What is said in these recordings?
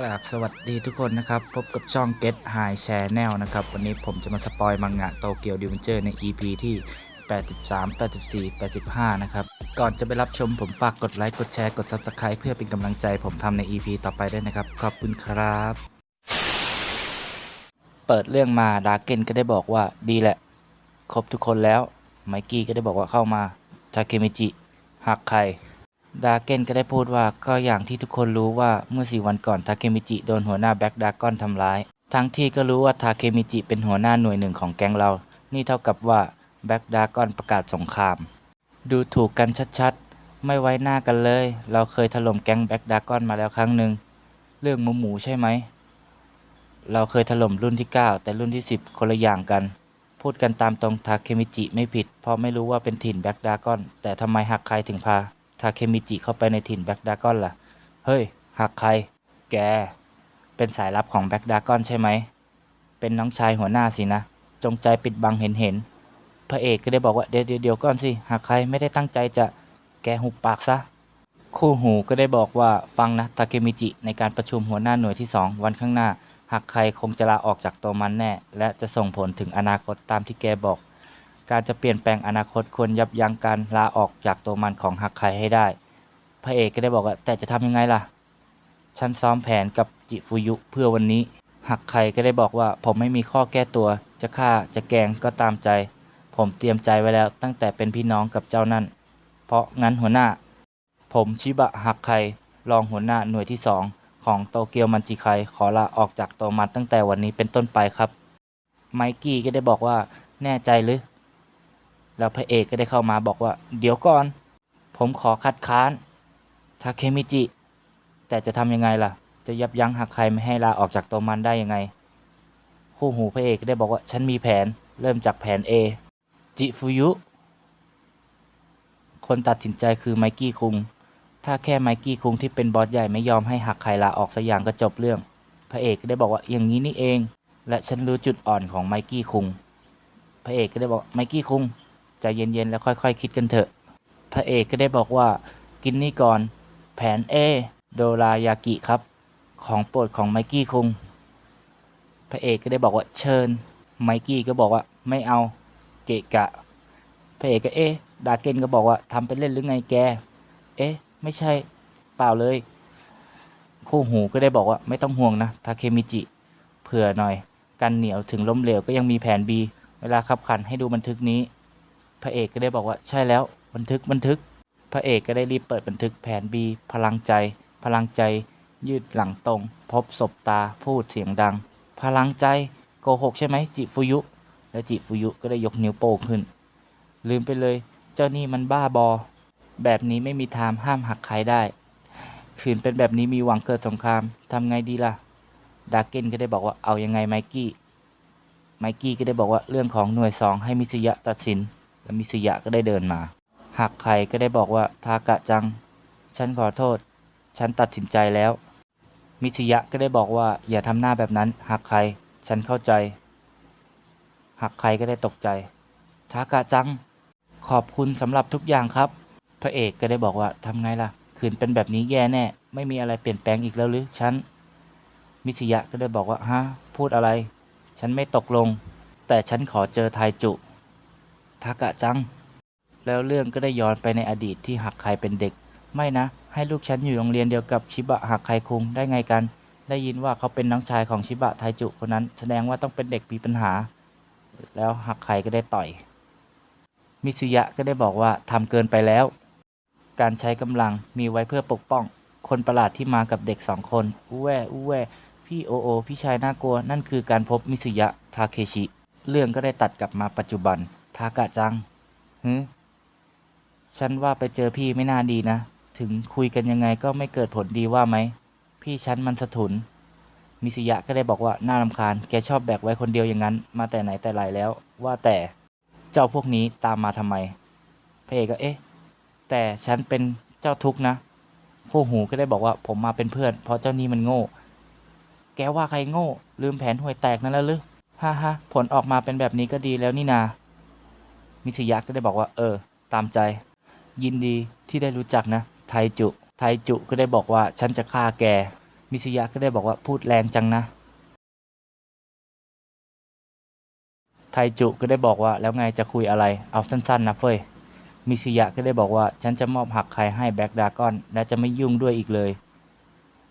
กราบสวัสดีทุกคนนะครับ พบกับช่อง Get High Channel นะครับ วันนี้ผมจะมาสปอยมังงะโตเกียวดิวเจอร์ใน EP ที่ 83 84 85 นะครับ ก่อนจะไปรับชมผมฝากกดไลค์ กดแชร์ กด Subscribe เพื่อเป็นกำลังใจผมทำใน EP ต่อไปด้วยนะครับ ขอบคุณครับ เปิดเรื่องมาดาเกนก็ได้บอกว่าดีแหละ ครบทุกคนแล้ว ไมกี้ก็ได้บอกว่าเข้ามาทาเคมิจิหักใคร ดาเกนก็ได้พูดว่าก็อย่างที่ทุกคนรู้ว่าเมื่อสี่วันก่อนทาเคมิจิโดนหัวหน้าแบ็กดากอนทำร้าย ทั้งที่ก็รู้ว่าทาเคมิจิเป็นหัวหน้าหน่วยหนึ่งของแก๊งเรา นี่เท่ากับว่าแบ็กดากอนประกาศสงคราม ดูถูกกันชัดๆ ไม่ไว้หน้ากันเลย เราเคยถล่มแก๊งแบ็กดากอนมาแล้วครั้งหนึ่งเรื่องหมูหมูใช่ไหม เราเคยถล่มรุ่นที่ 9 แต่รุ่นที่ 10 คนละอย่างกัน พูดกันตามตรงทาเคมิจิไม่ผิด เพราะไม่รู้ว่าเป็นถิ่นแบ็กดากอน แต่ทำไมหักใครถึงพา ทาเคมิจิเข้าไปในถิ่นแบ็กดากอนล่ะ เฮ้ย หักใคร แก เป็นสายลับของแบ็กดากอนใช่ไหม เป็นน้องชายหัวหน้าสินะ จงใจปิดบังเห็นเห็นๆพระเอกก็ได้บอกว่าเดี๋ยวเดี๋ยวก่อนสิ หักใครไม่ได้ตั้งใจจะ แกหุบปากซะ คู่หูก็ได้บอกว่าฟังนะทาเคมิจิในการประชุมหัวหน้าหน่วยที่2วันข้างหน้าหากใครคงจะลาออกจากตัวมันแน่ และจะส่งผลถึงอนาคตตามที่แกบอก การจะเปลี่ยนแปลงอนาคตควรยับยั้งการลาออกจากตัวมันของหักใครให้ได้ พระเอกก็ได้บอกว่าแต่จะทำยังไงล่ะ ฉันซ้อมแผนกับจิฟุยุเพื่อวันนี้ หักใครก็ได้บอกว่าผมไม่มีข้อแก้ตัว จะฆ่าจะแกงก็ตามใจ ผมเตรียมใจไว้แล้วตั้งแต่เป็นพี่น้องกับเจ้านั่น เพราะงั้นหัวหน้า ผมชิบะหักไครองหัวหน้าหน่วยที่สองของโตเกียวมันจิไคขอลาออกจากตัวมันตั้งแต่วันนี้เป็นต้นไปครับ ไมกี้ก็ได้บอกว่าแน่ใจหรือ แล้วพระเอกก็ได้เข้ามาบอกว่า เดี๋ยวก่อน ผมขอคัดค้านทาเคมิจิ แต่จะทำยังไงล่ะ จะยับยั้งหักใครไม่ให้ลาออกจากตัวมันได้ยังไง คู่หูพระเอกก็ได้บอกว่าฉันมีแผนเริ่มจากแผน A จิฟุยุ คนตัดสินใจคือไมกี้คุง ถ้าแค่ไมกี้คุงที่เป็นบอสใหญ่ไม่ยอมให้หักใครลาออกสักอย่างก็จบเรื่อง พระเอกก็ได้บอกว่าอย่างนี้นี่เอง และฉันรู้จุดอ่อนของไมกี้คุง พระเอกก็ได้บอกไมกี้คุง ใจเย็นๆ แล้วค่อยๆคคิดกันเถอะ พระเอกก็ได้บอกว่ากินนี่ก่อน แผน A โดรายากิครับ ของโปรดของไมกี้คุง พระเอกก็ได้บอกว่าเชิญ ไมกี้ก็บอกว่าไม่เอาเกะกะ พระเอกก็เอ๊ะดาเกนก็บอกว่าทำไปเล่นหรือไงแก เอ๊ะ ไม่ใช่เปล่าเลย คู่หูก็ได้บอกว่าไม่ต้องห่วงนะทาเคมิจิ เผื่อหน่อย กันเหนียวถึงล้มเหลวก็ยังมีแผน B เวลาขับขันให้ดูบันทึกนี้ พระเอกก็ได้บอกว่าใช่แล้วบันทึกบันทึก พระเอกก็ได้รีบเปิดบันทึกแผน B พลังใจ พลังใจ ยืดหลังตรง พบศบตาพูดเสียงดัง พลังใจโกหกใช่ไหมจิฟุยุ แล้วจิฟุยุก็ได้ยกนิ้วโป้งขึ้น ลืมไปเลย เจ้านี่มันบ้าบอ แบบนี้ไม่มีทางห้ามหักใครได้ขืนเป็นแบบนี้มีหวังเกิดสงครามทำไงดีล่ะดาเกนก็ได้บอกว่าเอายังไงไมกี้ไมกี้ก็ได้บอกว่าเรื่องของหน่วยสองให้มิสยะตัดสิน และมิสยะก็ได้เดินมาหักใครก็ได้บอกว่าทากะจัง ฉันขอโทษ ฉันตัดสินใจแล้ว มิสยะก็ได้บอกว่าอย่าทำหน้าแบบนั้นหักใคร ฉันเข้าใจหักใครก็ได้ตกใจ ทากะจัง ขอบคุณสำหรับทุกอย่างครับ พระเอกก็ได้บอกว่าทำไงล่ะ คืนเป็นแบบนี้แย่แน่ ไม่มีอะไรเปลี่ยนแปลงอีกแล้วหรือฉัน มิสยะก็ได้บอกว่าฮะพูดอะไร ฉันไม่ตกลง แต่ฉันขอเจอไทจุ ทากะจัง แล้วเรื่องก็ได้ย้อนไปในอดีตที่หักใครเป็นเด็ก ไม่นะ ให้ลูกฉันอยู่โรงเรียนเดียวกับชิบะหักใครคุงได้ไงกัน ได้ยินว่าเขาเป็นน้องชายของชิบะไทจุคนนั้น แสดงว่าต้องเป็นเด็กมีปัญหา แล้วหักใครก็ได้ต่อย มิสยะก็ได้บอกว่าทำเกินไปแล้ว การใช้กำลังมีไว้เพื่อปกป้อง คนประหลาดที่มากับเด็กสองคนอู้แวอู้แวพี่โอโอพี่ชายน่ากลัวนั่นคือการพบมิสุยะทาเคชิ เรื่องก็ได้ตัดกลับมาปัจจุบัน ทากะจังฮึฉันว่าไปเจอพี่ไม่น่าดีนะ ถึงคุยกันยังไงก็ไม่เกิดผลดีว่าไหม พี่ฉันมันสะทุน มิสยะก็ได้บอกว่าน่ารำคาญ แกชอบแบกไว้คนเดียวอย่างนั้น มาแต่ไหนแต่ไรแล้ว ว่าแต่เจ้าพวกนี้ตามมาทำไม พระเอกก็เอ๊ะ แต่ฉันเป็นเจ้าทุกนะคู่หูก็ได้บอกว่าผมมาเป็นเพื่อน เพราะเจ้านี่มันโง่ แกว่าใครโง่ ลืมแผนห่วยแตกนั่นแล้วหรือฮ่าฮ่าผลออกมาเป็นแบบนี้ก็ดีแล้วนี่นา มิสยะก็ได้บอกว่า เออ ตามใจ ยินดีที่ได้รู้จักนะ ไทจุ ไทจุก็ได้บอกว่าฉันจะฆ่าแก มิสยะก็ได้บอกว่าพูดแรงจังนะ ไทจุก็ได้บอกว่าแล้วไงจะคุยอะไร เอาสั้นๆนะเฟยมิสยะก็ได้บอกว่าฉันจะมอบหักใครให้แบ็กดากอน และจะไม่ยุ่งด้วยอีกเลย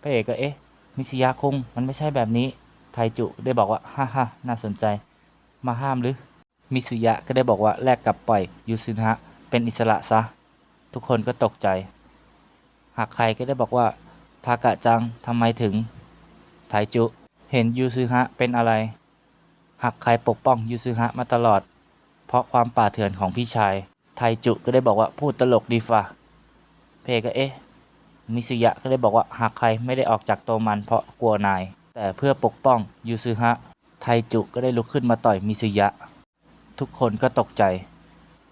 พระเอกก็เอ๊ะ มิสยะคงมันไม่ใช่แบบนี้ ไทจุได้บอกว่า ฮ่าฮ่าน่าสนใจ มาห้ามหรือ มิสุยะก็ได้บอกว่าแลกกับปล่อยยูซึนะเป็นอิสระซะ ทุกคนก็ตกใจ หากใครก็ได้บอกว่าทากะจังทำไมถึงไทจุเห็นยูซึฮะเป็นอะไร หากใครปกป้องยูซึฮะมาตลอด เพราะความป่าเถื่อนของพี่ชาย ไทจุก็ได้บอกว่าพูดตลกดีฟ่ะเพก็เอ๊ะมิสุยะก็ได้บอกว่าหากใครไม่ได้ออกจากโตมันเพราะกลัวนาย แต่เพื่อปกป้องยูซึฮะไทจุก็ได้ลุกขึ้นมาต่อยมิสุยะ ทุกคนก็ตกใจ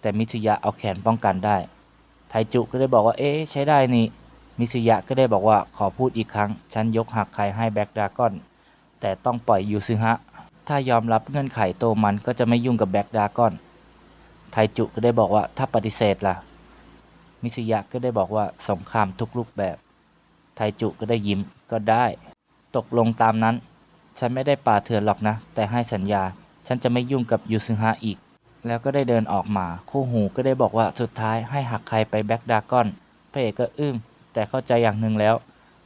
แต่มิสุยะเอาแขนป้องกันได้ ไทจุก็ได้บอกว่าเอ๊ะใช้ได้นี่ มิสุยะก็ได้บอกว่าขอพูดอีกครั้ง ฉันยกหักใครให้แบ็กดากอน แต่ต้องปล่อยยูซึฮะ ถ้ายอมรับเงื่อนไขโตมันก็จะไม่ยุ่งกับแบ็กดากอน ไทจุก็ได้บอกว่าถ้าปฏิเสธล่ะ มิสุยะก็ได้บอกว่าสงครามทุกรูปแบบ ไทจุก็ได้ยิ้มก็ได้ ตกลงตามนั้น ฉันไม่ได้ป่าเถื่อนหรอกนะ แต่ให้สัญญา ฉันจะไม่ยุ่งกับยูซึฮะอีก แล้วก็ได้เดินออกมา คู่หูก็ได้บอกว่าสุดท้ายให้หักใครไปแบ็กดากอนพระเอกก็อึ้งแต่เข้าใจอย่างหนึ่งแล้ว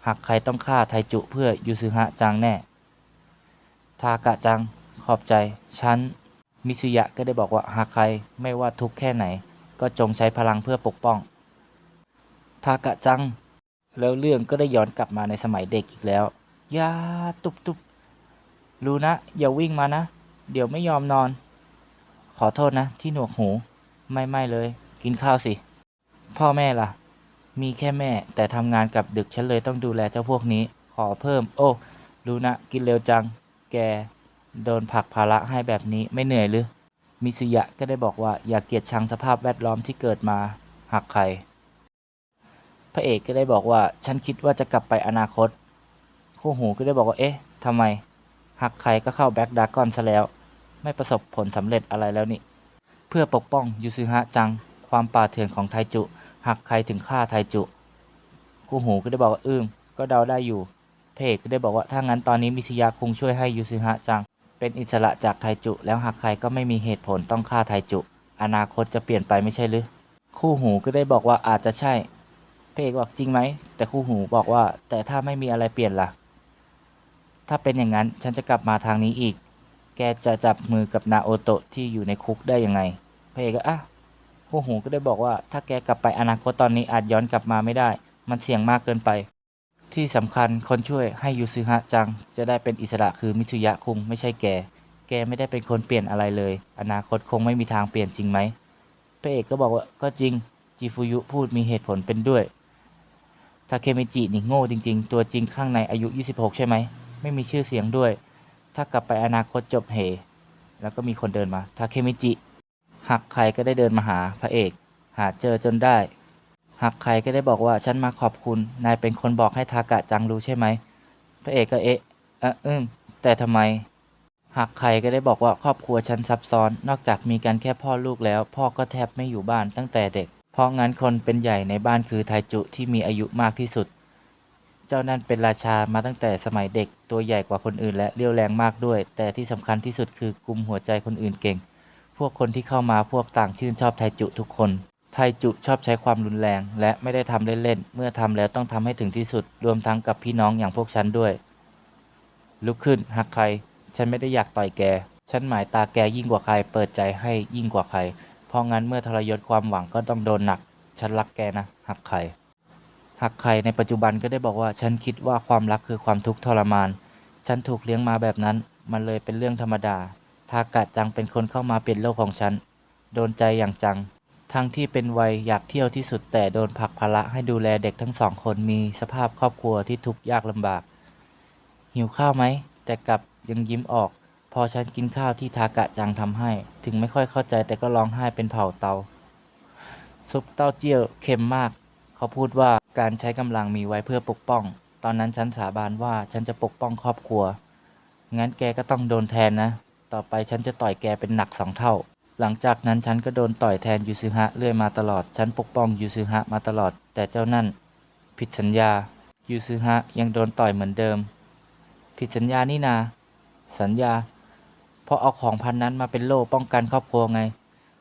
หักใครต้องฆ่าไทจุเพื่อยูซึฮะจังแน่ ทากะจัง ขอบใจ ฉัน มิสุยะก็ได้บอกว่าหากใครไม่ว่าทุกแค่ไหน ก็จงใช้พลังเพื่อปกป้อง ทากะจัง แล้วเรื่องก็ได้ย้อนกลับมาในสมัยเด็กอีกแล้วอย่าตุบตุบรู้นะ อย่าวิ่งมานะ เดี๋ยวไม่ยอมนอน ขอโทษนะ ที่หนวกหู ไม่ไม่เลย กินข้าวสิ พ่อแม่ล่ะ มีแค่แม่ แต่ทำงานกับดึกฉันเลยต้องดูแลเจ้าพวกนี้ ขอเพิ่ม โอ้ รู้นะ กินเร็วจัง แก โดนผักภาระให้แบบนี้ไม่เหนื่อยหรือ มิสุยะก็ได้บอกว่าอย่าเกลียดชังสภาพแวดล้อมที่เกิดมาหักใครพระเอกก็ได้บอกว่าฉันคิดว่าจะกลับไปอนาคต คู่หูก็ได้บอกว่าเอ๊ะทำไมหักใครก็เข้าแบ็กดากอนซะแล้ว ไม่ประสบผลสำเร็จอะไรแล้วนี่ เพื่อปกป้องยูซึฮะจัง ความป่าเถื่อนของไทจุหักใครถึงฆ่าไทจุคู่หูก็ได้บอกว่าอืมก็เดาได้อยู่เอกก็ได้บอกว่าถ้างั้นตอนนี้มิสยะคงช่วยให้ยูซึฮะจัง เป็นอิสระจากไทจุ แล้วหักใครก็ไม่มีเหตุผลต้องฆ่าไทจุ อนาคตจะเปลี่ยนไปไม่ใช่หรือคู่หูก็ได้บอกว่าอาจจะใช่เอกบอกจริงไหม แต่คู่หูบอกว่าแต่ถ้าไม่มีอะไรเปลี่ยนล่ะ ถ้าเป็นอย่างนั้นฉันจะกลับมาทางนี้อีก แกจะจับมือกับนาโอโตะที่อยู่ในคุกได้ยังไงพระเอกก็อะคู่หูก็ได้บอกว่า ถ้าแกกลับไปอนาคตตอนนี้อาจย้อนกลับมาไม่ได้ มันเสี่ยงมากเกินไป ที่สำคัญคนช่วยให้ยูซึฮะจัง จะได้เป็นอิสระคือมิตสุยะคุงไม่ใช่แก แกไม่ได้เป็นคนเปลี่ยนอะไรเลย อนาคตคงไม่มีทางเปลี่ยนจริงไหมพระเอกก็บอกว่าก็จริงจิฟุยุพูดมีเหตุผลเป็นด้วยทาเคมิจินี่โง่จริง ๆ ตัวจริงข้างในอายุ 26 ใช่ไหม ไม่มีชื่อเสียงด้วย ถ้ากลับไปอนาคตจบเห แล้วก็มีคนเดินมาทาเคมิจิหักใครก็ได้เดินมาหาพระเอก หาเจอจนได้หักใครก็ได้บอกว่าฉันมาขอบคุณ นายเป็นคนบอกให้ทากะจังรู้ใช่ไหม พระเอกก็เอ๊ะเอออืม แต่ทำไมหักใครก็ได้บอกว่าครอบครัวฉันซับซ้อน นอกจากมีกันแค่พ่อลูกแล้ว พ่อก็แทบไม่อยู่บ้านตั้งแต่เด็ก เพราะงั้นคนเป็นใหญ่ในบ้านคือไทจุที่มีอายุมากที่สุด เจ้านั่นเป็นราชามาตั้งแต่สมัยเด็กตัวใหญ่กว่าคนอื่น และเรี่ยวแรงมากด้วย แต่ที่สำคัญที่สุดคือกุมหัวใจคนอื่นเก่ง พวกคนที่เข้ามาพวกต่างชื่นชอบไทจุทุกคน ไทจุชอบใช้ความรุนแรง และไม่ได้ทำเล่นๆเมื่อทำแล้วต้องทำให้ถึงที่สุด รวมทั้งกับพี่น้องอย่างพวกฉันด้วย ลุกขึ้นหักใคร ฉันไม่ได้อยากต่อยแกฉันหมายตาแกยิ่งกว่าใคร เปิดใจให้ยิ่งกว่าใคร เพราะงั้นเมื่อทรยศความหวังก็ต้องโดนหนัก ฉันรักแกนะหักใคร หักใครในปัจจุบันก็ได้บอกว่าฉันคิดว่าความรักคือความทุกข์ทรมาน ฉันถูกเลี้ยงมาแบบนั้น มันเลยเป็นเรื่องธรรมดา ทากะจังเป็นคนเข้ามาเปลี่ยนโลกของฉัน โดนใจอย่างจัง ทั้งที่เป็นวัยอยากเที่ยวที่สุดแต่โดนผักภาระให้ดูแลเด็กทั้งสองคนมีสภาพครอบครัวที่ทุกข์ยากลำบาก หิวข้าวไหม แต่กลับยังยิ้มออก พอฉันกินข้าวที่ทากะจังทำให้ ถึงไม่ค่อยเข้าใจแต่ก็ร้องไห้เป็นเผ่าเตา ซุปเต้าเจี้ยวเค็มมาก เขาพูดว่า การใช้กำลังมีไว้เพื่อปกป้อง ตอนนั้นฉันสาบานว่าฉันจะปกป้องครอบครัว งั้นแกก็ต้องโดนแทนนะ ต่อไปฉันจะต่อยแกเป็นหนักสองเท่า หลังจากนั้นฉันก็โดนต่อยแทนยูซึฮะเรื่อยมาตลอด ฉันปกป้องยูซึฮะมาตลอด แต่เจ้านั่น ผิดสัญญา ยูซึฮะยังโดนต่อยเหมือนเดิม ผิดสัญญานี่นา สัญญา เพราะเอาของพันนั้นมาเป็นโล่ป้องกันครอบครัวไง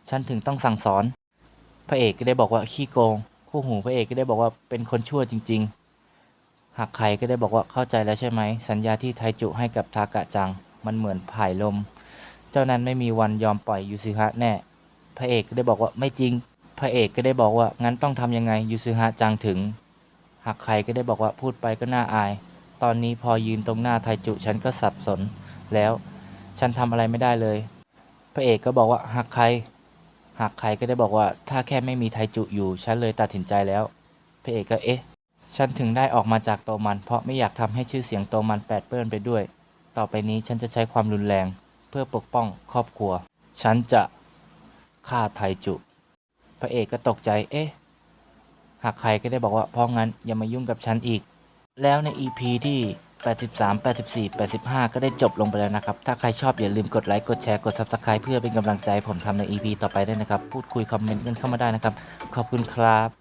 ฉันถึงต้องสั่งสอน พระเอกก็ได้บอกว่าขี้โกง คู่หูพระเอกก็ได้บอกว่าเป็นคนชั่วจริง ๆหักไข่ก็ได้บอกว่าเข้าใจแล้วใช่ไหม สัญญาที่ไทจุให้กับทากะจัง มันเหมือนผายลม เจ้านั้นไม่มีวันยอมปล่อยยูซึฮะแน่ พระเอกก็ได้บอกว่าไม่จริง พระเอกก็ได้บอกว่างั้นต้องทำยังไงยูซึฮะจังถึงหักไข่ก็ได้บอกว่าพูดไปก็น่าอาย ตอนนี้พอยืนตรงหน้าไทจุฉันก็สับสน แล้ว ฉันทำอะไรไม่ได้เลย พระเอกก็บอกว่าหักใคร หักใครก็ได้บอกว่าถ้าแค่ไม่มีไทจุอยู่ ฉันเลยตัดสินใจแล้วพระเอกก็เอ๊ะ ฉันถึงได้ออกมาจากโตมัน เพราะไม่อยากทำให้ชื่อเสียงโตมันแปดเปื้อนไปด้วย ต่อไปนี้ฉันจะใช้ความรุนแรง เพื่อปกป้องครอบครัว ฉันจะฆ่าไทจุ พระเอกก็ตกใจ เอ๊ะหักใครก็ได้บอกว่าเพราะงั้นอย่ามายุ่งกับฉันอีก แล้วใน EP ที่ 83 84 85 ก็ได้จบลงไปแล้วนะครับ ถ้าใครชอบอย่าลืมกดไลค์ กดแชร์ กด Subscribe เพื่อเป็นกำลังใจผมทำใน EP ต่อไปด้วยนะครับ พูดคุยคอมเมนต์กันเข้ามาได้นะครับ ขอบคุณครับ